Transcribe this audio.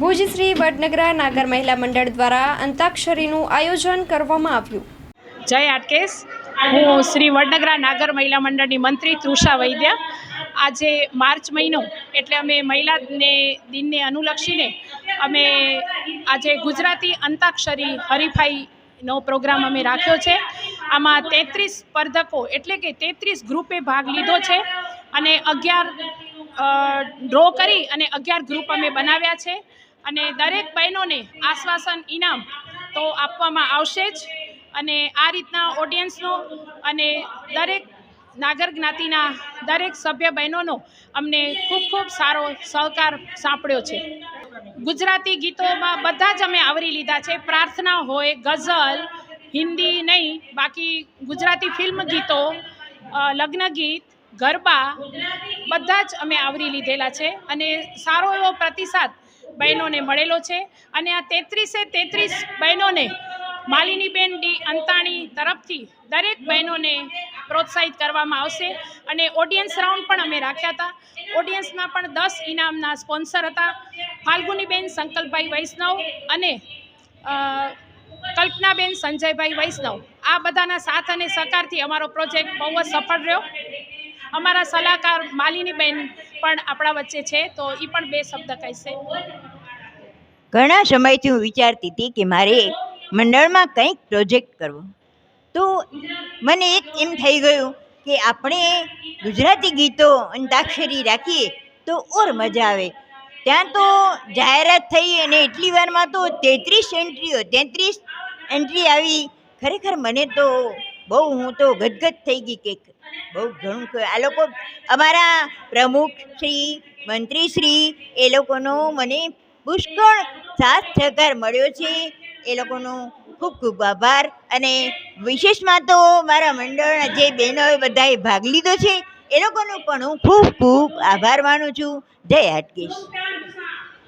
ભુજ શ્રી વડનગરા નાગર મહિલા મંડળ દ્વારા અંતાક્ષરીનું આયોજન કરવામાં આવ્યું. જય આટકેશ હું શ્રી વડનગરા નાગર મહિલા મંડળની મંત્રી તૃષા વૈદ્ય. આજે માર્ચ મહિનો, એટલે અમે મહિલાને દિનને અનુલક્ષીને અમે આજે ગુજરાતી અંતાક્ષરી હરીફાઈનો પ્રોગ્રામ અમે રાખ્યો છે. આમાં તેત્રીસ સ્પર્ધકો, એટલે કે તેત્રીસ ગ્રુપે ભાગ લીધો છે અને અગિયાર ડ્રો કરી અને અગિયાર ગ્રુપ અમે બનાવ્યા છે. અને દરેક બહેનોને આશ્વાસન ઇનામ તો આપવામાં આવશે જ. અને આ રીતના ઓડિયન્સનો અને દરેક નાગર જ્ઞાતિના દરેક સભ્ય બહેનોનો અમને ખૂબ ખૂબ સારો સહકાર સાંપડ્યો છે. ગુજરાતી ગીતોમાં બધા જ અમે આવરી લીધા છે. પ્રાર્થના હોય, ગઝલ, હિન્દી નહીં, બાકી ગુજરાતી ફિલ્મ ગીતો લગ્ન ગીત ગરબા બધા જ અમે આવરી લીધેલા છે અને સારો એવો પ્રતિસાદ બહેનોને મળેલો છે અને આ તેત્રીસે તેત્રીસ બહેનોને માલિનીબેન ડી અંતાણી તરફથી દરેક બહેનોને પ્રોત્સાહિત કરવામાં આવશે અને ઓડિયન્સ રાઉન્ડ પણ અમે રાખ્યા હતા. ઓડિયન્સમાં પણ દસ ઇનામના સ્પોન્સર હતા. ફાલ્ગુનીબેન સંકલ્પભાઈ વૈષ્ણવ અને કલ્પનાબેન, સંજયભાઈ વૈષ્ણવ. આ બધાના સાથ અને સહકારથી અમારો પ્રોજેક્ટ બહુ જ સફળ રહ્યો. અમારા સલાહકાર માલિનીબેન પણ આપણા વચ્ચે છે, તો એ પણ બે શબ્દ કહેશે. ઘણા સમયથી હું વિચારતી હતી કે મારે મંડળમાં કંઈક પ્રોજેક્ટ કરવો. તો મને એક એમ થઈ ગયું કે આપણે ગુજરાતી ગીતો અંતાક્ષરી રાખીએ તો ઓર મજા આવે. ત્યાં તો જાહેરાત થઈ અને એટલી વારમાં તો તેત્રીસ એન્ટ્રીઓ તેત્રીસ એન્ટ્રી આવી. ખરેખર મને તો બહુ હું તો ગદગદ થઈ ગઈ કે બહુ ઘણું આ લોકો અમારા પ્રમુખ શ્રી, મંત્રી શ્રી, એ લોકોનો મને પુષ્કળ સાથ સહકાર મળ્યો છે. એ લોકોનો ખૂબ ખૂબ આભાર અને વિશેષમાં તો મારા મંડળના જે બહેનોએ બધાએ ભાગ લીધો છે, એ લોકોનો પણ હું ખૂબ ખૂબ આભાર માનું છું. જય હાટકેશ.